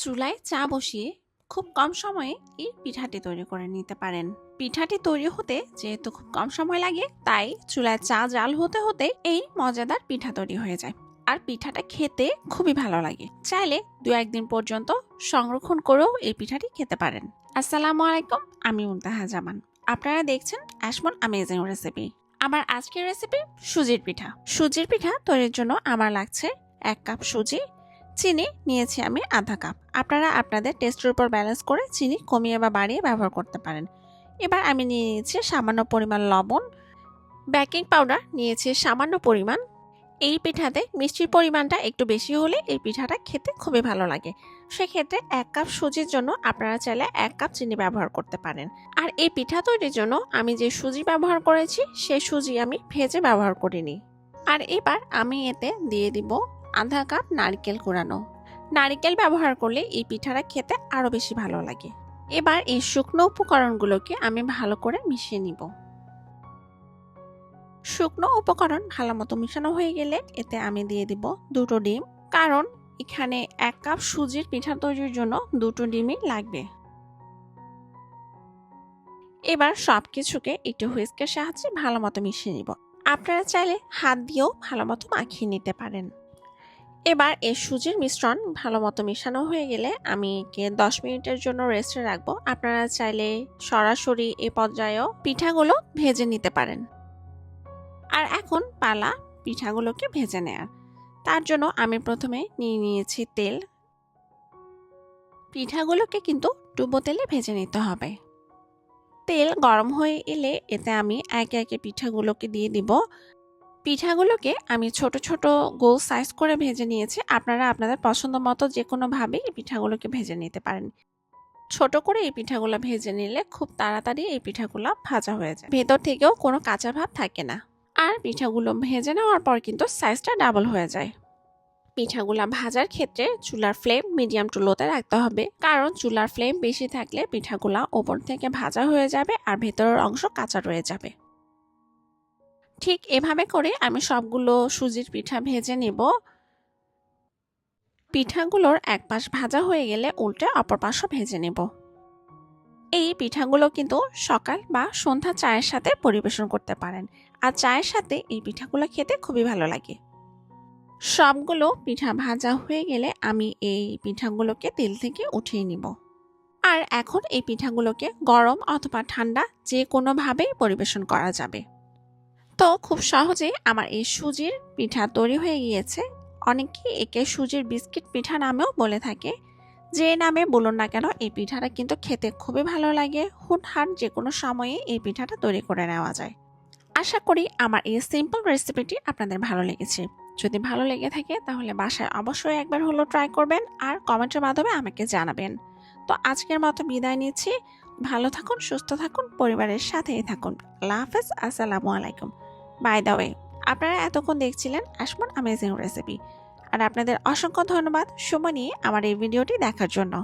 চুলায় চা বসিয়ে খুব কম সময়ে এই পিঠাটি তৈরি করে নিতে পারেন। পিঠাটি তৈরি হতে যেহেতু খুব কম সময় লাগে, তাই চুলায় চা জাল হতে হতে এই মজাদার পিঠা তৈরি হয়ে যায়। আর পিঠাটা খেতে খুবই ভালো লাগে। চাইলে দু একদিন পর্যন্ত সংরক্ষণ করেও এই পিঠাটি খেতে পারেন। আসসালামু আলাইকুম, আমি মুনতাহা জামান। আপনারা দেখছেন অ্যাসমন আমেজিং রেসিপি আমার আজকের রেসিপি সুজির পিঠা। সুজির পিঠা তৈরির জন্য আমার লাগছে এক কাপ সুজি চিনি নিয়েছি আমি আধা কাপ। আপনারা আপনাদের টেস্টের উপর ব্যালেন্স করে চিনি কমিয়ে বা বাড়িয়ে ব্যবহার করতে পারেন। এবার আমি নিয়ে নিয়েছি সামান্য পরিমাণ লবণ। বেকিং পাউডার নিয়েছি সামান্য পরিমাণ। এই পিঠাতে মিষ্টির পরিমাণটা একটু বেশি হলে এই পিঠাটা খেতে খুবই ভালো লাগে। সেক্ষেত্রে এক কাপ সুজির জন্য আপনারা চাইলে এক কাপ চিনি ব্যবহার করতে পারেন। আর এই পিঠা তৈরির জন্য আমি যে সুজি ব্যবহার করেছি সেই সুজি আমি ভেজে ব্যবহার করিনি। আর এবার আমি এতে দিয়ে দিব আধা কাপ নারকেল কুড়ানো। নারকেল ব্যবহার করলে এই পিঠাটা খেতে আরও বেশি ভালো লাগে। এবার এই শুকনো উপকরণগুলোকে আমি ভালো করে মিশিয়ে নিব। শুকনো উপকরণ ভালো মতো মিশানো হয়ে গেলে এতে আমি দিয়ে দিব দুটো ডিম। কারণ এখানে এক কাপ সুজির পিঠা তৈরির জন্য দুটো ডিমই লাগবে। এবার সব কিছুকে একটু হুইস্কের সাহায্যে ভালো মতো মিশিয়ে নিব। আপনারা চাইলে হাত দিয়েও ভালো মতো মাখিয়ে নিতে পারেন। এবার এই সুজির মিশ্রণ ভালো মতো মেশানো হয়ে গেলে আমি একে দশ মিনিটের জন্য রেস্টে রাখব। আপনারা চাইলে সরাসরি এ পর্যায়েও পিঠাগুলো ভেজে নিতে পারেন। আর এখন পালা পিঠাগুলোকে ভেজে নেয়ার। তার জন্য আমি প্রথমে নিয়ে নিয়েছি তেল। পিঠাগুলোকে কিন্তু ডুবো তেলে ভেজে নিতে হবে। তেল গরম হয়ে এলে এতে আমি একে একে পিঠাগুলোকে দিয়ে দিব। পিঠাগুলোকে আমি ছোট ছোট গোল সাইজ করে ভেজে নিয়েছি। আপনারা আপনাদের পছন্দ মতো যে কোনোভাবে এই পিঠাগুলোকে ভেজে নিতে পারেন। ছোট করে এই পিঠাগুলো ভেজে নিলে খুব তাড়াতাড়ি এই পিঠাগুলো ভাজা হয়ে যায়। ভেতর থেকেও কোনো কাঁচা ভাব থাকে না। আর পিঠাগুলো ভেজে নেওয়ার পর কিন্তু সাইজটা ডাবল হয়ে যায়। পিঠাগুলো ভাজার ক্ষেত্রে চুলার ফ্লেম মিডিয়াম টু লোতে রাখতে হবে। কারণ চুলার ফ্লেম বেশি থাকলে পিঠাগুলো ওপর থেকে ভাজা হয়ে যাবে আর ভেতরের অংশ কাঁচা রয়ে যাবে। ঠিক এভাবে করে আমি সবগুলো সুজির পিঠা ভেজে নেব। পিঠাগুলোর এক পাশ ভাজা হয়ে গেলে উল্টে অপর পাশও ভেজে নেব। এই পিঠাগুলো কিন্তু সকাল বা সন্ধ্যা চায়ের সাথে পরিবেশন করতে পারেন আর চায়ের সাথে এই পিঠাগুলো খেতে খুবই ভালো লাগে। সবগুলো পিঠা ভাজা হয়ে গেলে আমি এই পিঠাগুলোকে তেল থেকে উঠিয়ে নিব। আর এখন এই পিঠাগুলোকে গরম অথবা ঠান্ডা যে কোনোভাবেই পরিবেশন করা যাবে। তো খুব সহজে আমার এই সুজির পিঠা তৈরি হয়ে গিয়েছে। অনেকে একে সুজির বিস্কিট পিঠা নামেও বলে থাকে। যে নামে বলুন না কেন, এই পিঠাটা কিন্তু খেতে খুবই ভালো লাগে। হুটহাট যে কোনো সময়ে এই পিঠাটা তৈরি করে নেওয়া যায়। আশা করি আমার এই সিম্পল রেসিপিটি আপনাদের ভালো লেগেছে। যদি ভালো লেগে থাকে, তাহলে বাসায় অবশ্যই একবার হলো ট্রাই করবেন আর কমেন্টের মাধ্যমে আমাকে জানাবেন। তো আজকের মতো বিদায় নিচ্ছি। ভালো থাকুন, সুস্থ থাকুন, পরিবারের সাথেই থাকুন। আল্লাহ হাফেজ, আসসালামু আলাইকুম। বাই দ্য ওয়ে আপনারা এতক্ষণ দেখছিলেন আসমন আমেজিং রেসিপি আর আপনাদের অসংখ্য ধন্যবাদ সময় নিয়ে আমার এই ভিডিওটি দেখার জন্য।